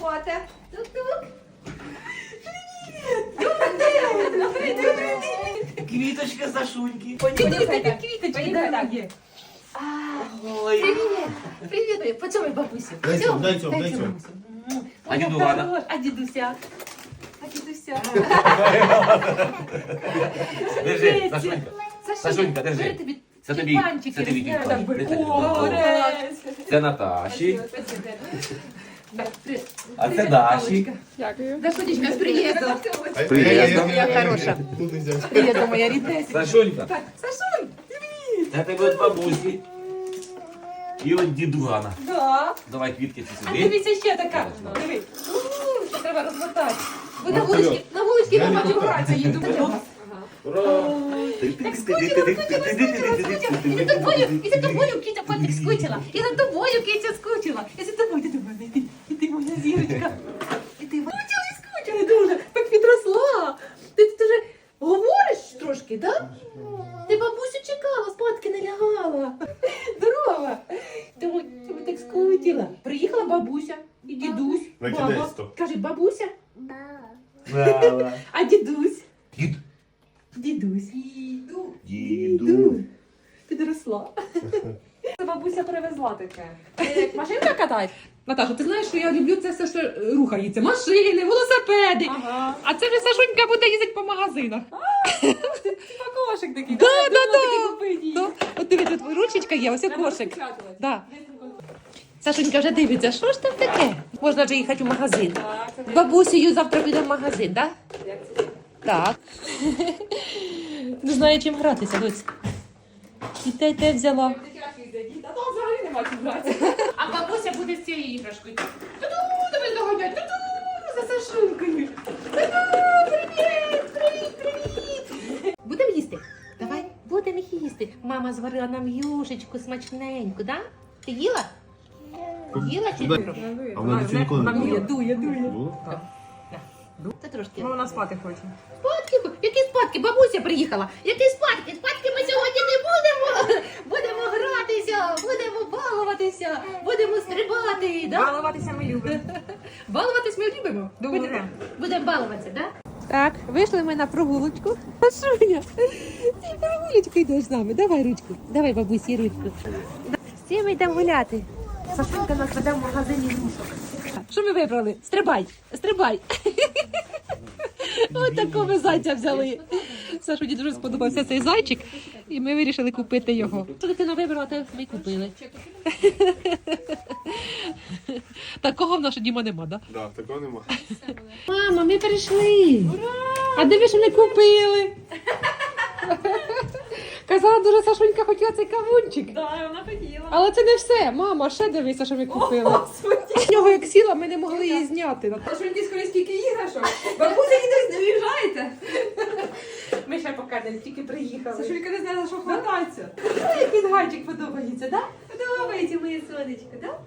заходьте. Тук-тук. Квіточка Сашуньки. Понюхайте. Квіточки, Понюхай так. є. Ой. Привіт. Привіт. Поцьомай бабусю. Дай Поцьомай. дай цьому, дай цьому. А діду Івана? А дідуся? А дідуся? Держи, Сашунька. Держи. тобі Це тобі. Це тобі Орес. Це Наташі. Так, при- А це привіт, Даші. Дашечка. Дашунечка, з приїздом. Ай, Приїздом. я- я- я- Хороша. Тут нельзя. Приїздом, моя ріднесенька. Сашунька. Так, Сашунь. Це тебе від бабусі. І от дідугана. Да. Давай квітки ці А сюди. дивіться ще така. Диви. У, ще Треба розмотати. Ви на Ну, вулички, вперед. на вулички Я я не бачу купаю. гратися їду. Ура! Так скучила, скучила, скучила, скучила. І за тобою, і за тобою кітя котик скучила. І за тобою кітя скучила. І за І ти дуже. Так підросла. Ти тут уже говориш трошки, так? Ти бабусю чекала, спадки не лягала. Здорова. Тому тебе так скучила. Приїхала бабуся і дідусь. Баба. Каже, бабуся, а дідусь. Дід. Дідусь. Діду. Діду. Підросла. Це бабуся привезла таке. Ти як машинка катать? Наташа, ти знаєш, що я люблю це все, що рухається. Машини, велосипеди. Ага. А це вже Сашунька буде їздити по магазинах. Типа кошик такий. Да, да, да. То, от диви, тут ручечка є, ось кошик. Да. Сашунька вже дивиться, що ж там таке? Можна вже їхати в магазин. Так, З Бабусею завтра підемо в магазин, так? Так. Не знаю, чим гратися, доць. І те взяла. Дитячий зайдіть, а там взагалі нема чим брати. А бабуся буде з цією іграшкою. Ту-ду, тебе доганять, ту-ду, за Сашункою. Ту-ду, привіт, привіт, привіт. Будемо їсти? Давай, будемо їсти. Мама зварила нам юшечку смачненьку, да? Ти їла? Їла чи? А вона нічого ніколи не Дує, було. дує, дує. Було? Це трошки. Ну, вона спати хоче. Спадки? Які спадки? Бабуся приїхала. Які спадки? Спадки ми сьогодні не будемо. Будемо гратися, будемо балуватися, будемо стрибати. Да? Балуватися ми любимо. Балуватись ми любимо. Дуже. Будемо балуватися, так? Так, вийшли ми на прогулочку. Сашуня, ти прогулочку йдеш з нами. Давай ручку. Давай бабусі ручку. З цим ми йдемо гуляти. Сашунька нас веде в магазині рушок. Що ми вибрали? Стрибай, стрибай. Ось такого зайця взяли. Сашуні дуже сподобався цей зайчик, і ми вирішили купити його. Що дитина вибрала, то ми й купили. Такого в нашого Діма нема, так? Да, такого нема. Мама, ми прийшли. А де ви що не купили? Казала дуже Сашунька хотіла цей кавунчик. Так, вона хотіла. Але це не все. Мама, ще дивися, що ми купили. З нього як сіла, ми не могли її зняти. Сашуньки скорі скільки іграшок. Бабуся не виїжджаєте. Не тільки приїхали. Сашунька не знала, що хватається. Який гайчик подобається, так? Подобається моє сонечко, так?